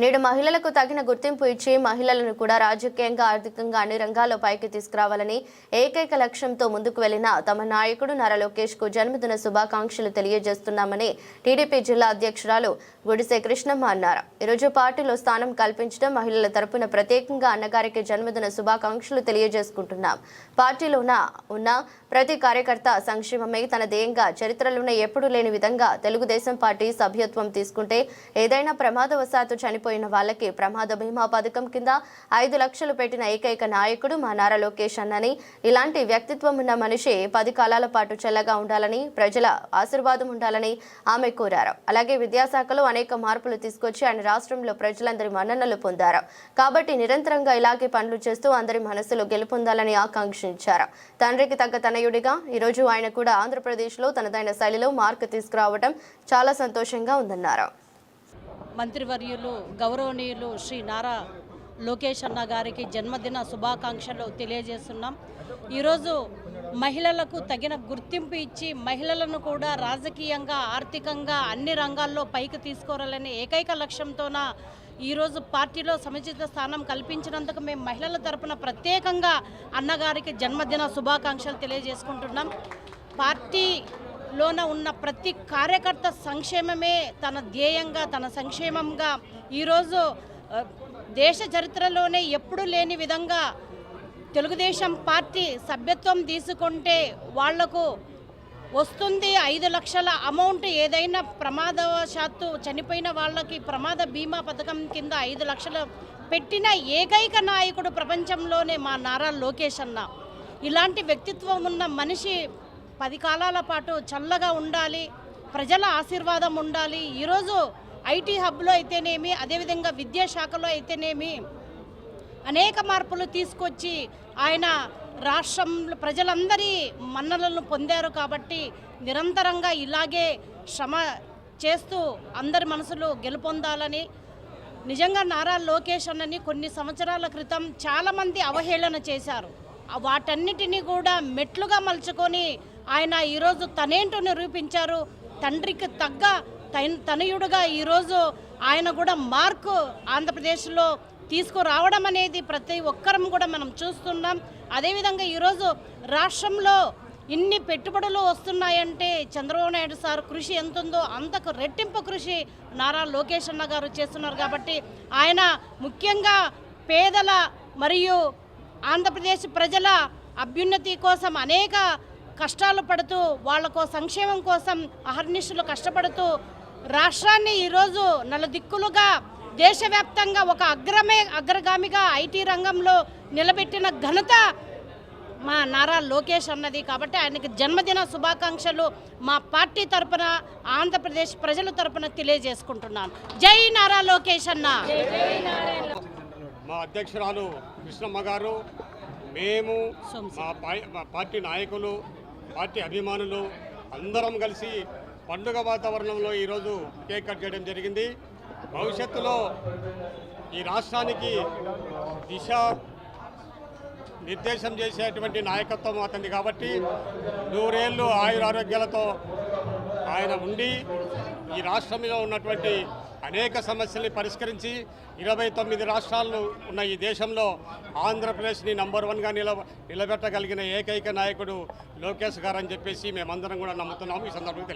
నేడు మహిళలకు తగిన గుర్తింపు ఇచ్చి మహిళలను కూడా రాజకీయంగా ఆర్థికంగా అన్ని రంగాల్లో పైకి తీసుకురావాలని ఏకైక లక్ష్యంతో ముందుకు వెళ్ళిన తమ నాయకుడు నారా లోకేష్కు జన్మదిన శుభాకాంక్షలు తెలియజేస్తున్నామని టీడీపీ జిల్లా అధ్యక్షురాలు గుడిసే కృష్ణమ్మ అన్నారు. ఈరోజు పార్టీలో స్థానం కల్పించడం మహిళల తరపున ప్రత్యేకంగా అన్నగారికి జన్మదిన శుభాకాంక్షలు తెలియజేసుకుంటున్నాం. పార్టీలో ఉన్న ప్రతి కార్యకర్త సంక్షేమమే తన ధ్యేయంగా చరిత్రలోనే ఎప్పుడూ లేని విధంగా తెలుగుదేశం పార్టీ సభ్యత్వం తీసుకుంటే ఏదైనా ప్రమాదవశాత్తు చనిపోయిన వాళ్ళకి ప్రమాద బీమా పథకం కింద ఐదు లక్షలు పెట్టిన ఏకైక నాయకుడు మా నారా లోకేష్ అన్నని. ఇలాంటి వ్యక్తిత్వం ఉన్న మనిషి పది కాలాల పాటు చల్లగా ఉండాలని ప్రజల ఆశీర్వాదం ఉండాలని ఆమె కోరారు. అలాగే విద్యాశాఖలో అనేక మార్పులు తీసుకొచ్చి ఆయన రాష్ట్రంలో ప్రజలందరి మన్ననలు పొందారు. కాబట్టి నిరంతరంగా ఇలాగే పనులు చేస్తూ అందరి మనసులో గెలుపొందాలని ఆకాంక్షించారు. తండ్రికి తగ్గ తనయుడిగా ఈరోజు ఆయన కూడా ఆంధ్రప్రదేశ్లో తనదైన శైలిలో మార్కు తీసుకురావడం చాలా సంతోషంగా ఉందన్నారు. మంత్రివర్యులు గౌరవనీయులు శ్రీ నారా లోకేష్ అన్న గారికి జన్మదిన శుభాకాంక్షలు తెలియజేస్తున్నాం. ఈరోజు మహిళలకు తగిన గుర్తింపు ఇచ్చి మహిళలను కూడా రాజకీయంగా ఆర్థికంగా అన్ని రంగాల్లో పైకి తీసుకురాలనే ఏకైక లక్ష్యంతోన ఈరోజు పార్టీలో సముచిత స్థానం కల్పించినందుకు మేము మహిళల తరపున ప్రత్యేకంగా అన్నగారికి జన్మదిన శుభాకాంక్షలు తెలియజేసుకుంటున్నాం. పార్టీ లోన ఉన్న ప్రతి కార్యకర్త సంక్షేమమే తన ధ్యేయంగా తన సంక్షేమంగా ఈరోజు దేశ చరిత్రలోనే ఎప్పుడూ లేని విధంగా తెలుగుదేశం పార్టీ సభ్యత్వం తీసుకుంటే వాళ్ళకు వస్తుంది ఐదు లక్షల అమౌంట్. ఏదైనా ప్రమాదవశాత్తు చనిపోయిన వాళ్ళకి ప్రమాద బీమా పథకం కింద ఐదు లక్షలు పెట్టిన ఏకైక నాయకుడు ప్రపంచంలోనే మా నారా లోకేష్ అన్న. ఇలాంటి వ్యక్తిత్వం ఉన్న మనిషి పది కాలాల పాటు చల్లగా ఉండాలి ప్రజల ఆశీర్వాదం ఉండాలి. ఈరోజు ఐటీ హబ్లో అయితేనేమి అదేవిధంగా విద్యాశాఖలో అయితేనేమి అనేక మార్పులు తీసుకొచ్చి ఆయన రాష్ట్రంలో ప్రజలందరి మన్నలను పొందారు కాబట్టి నిరంతరంగా ఇలాగే శ్రమ చేస్తూ అందరి మనసులు గెలుపొందాలని నిజంగా నారా లోకేష్ అన్నని కొన్ని సంవత్సరాల క్రితం చాలామంది అవహేళన చేశారు. వాటన్నిటినీ కూడా మెట్లుగా మలుచుకొని ఆయన ఈరోజు తనేంటో నిరూపించారు. తండ్రికి తగ్గ తన- తనయుడుగా ఈరోజు ఆయన కూడా మార్కు ఆంధ్రప్రదేశ్లో తీసుకురావడం అనేది ప్రతి ఒక్కరం కూడా మనం చూస్తున్నాం. అదేవిధంగా ఈరోజు రాష్ట్రంలో ఇన్ని పెట్టుబడులు వస్తున్నాయంటే చంద్రబాబు నాయుడు సార్ కృషి ఎంతుందో అంతకు రెట్టింపు కృషి నారా లోకేష్ అన్న గారు చేస్తున్నారు కాబట్టి ఆయన ముఖ్యంగా పేదల మరియు ఆంధ్రప్రదేశ్ ప్రజల అభ్యున్నతి కోసం అనేక కష్టాలు పడుతూ వాళ్ళకు సంక్షేమం కోసం అహర్నిశలు కష్టపడుతూ రాష్ట్రాన్ని ఈరోజు నలుదిక్కులుగా దేశవ్యాప్తంగా ఒక అగ్రమే అగ్రగామిగా ఐటీ రంగంలో నిలబెట్టిన ఘనత మా నారా లోకేష్ అన్నది. కాబట్టి ఆయనకి జన్మదిన శుభాకాంక్షలు మా పార్టీ తరపున ఆంధ్రప్రదేశ్ ప్రజల తరపున తెలియజేసుకుంటున్నాను. జై నారా లోకేష్ అన్న. మా అధ్యక్షురాలు కృష్ణమ్మ గారు మేము మా పార్టీ నాయకులు పార్టీ అభిమానులు అందరం కలిసి పండుగ వాతావరణంలో ఈరోజు కేక్ కట్ చేయడం జరిగింది. భవిష్యత్తులో ఈ రాష్ట్రానికి దిశ నిర్దేశం చేసేటువంటి నాయకత్వం అతనిది కాబట్టి నూరేళ్ళు ఆయురారోగ్యాలతో ఆయన ఉండి ఈ రాష్ట్రంలో ఉన్నటువంటి అనేక సమస్యల్ని పరిష్కరించి ఇరవై తొమ్మిది రాష్ట్రాలు ఉన్న ఈ దేశంలో ఆంధ్రప్రదేశ్ని నంబర్ వన్గా నిలబ నిలబెట్టగలిగిన ఏకైక నాయకుడు లోకేష్ గారు అని చెప్పేసి మేమందరం కూడా నమ్ముతున్నాము. ఈ సందర్భంగా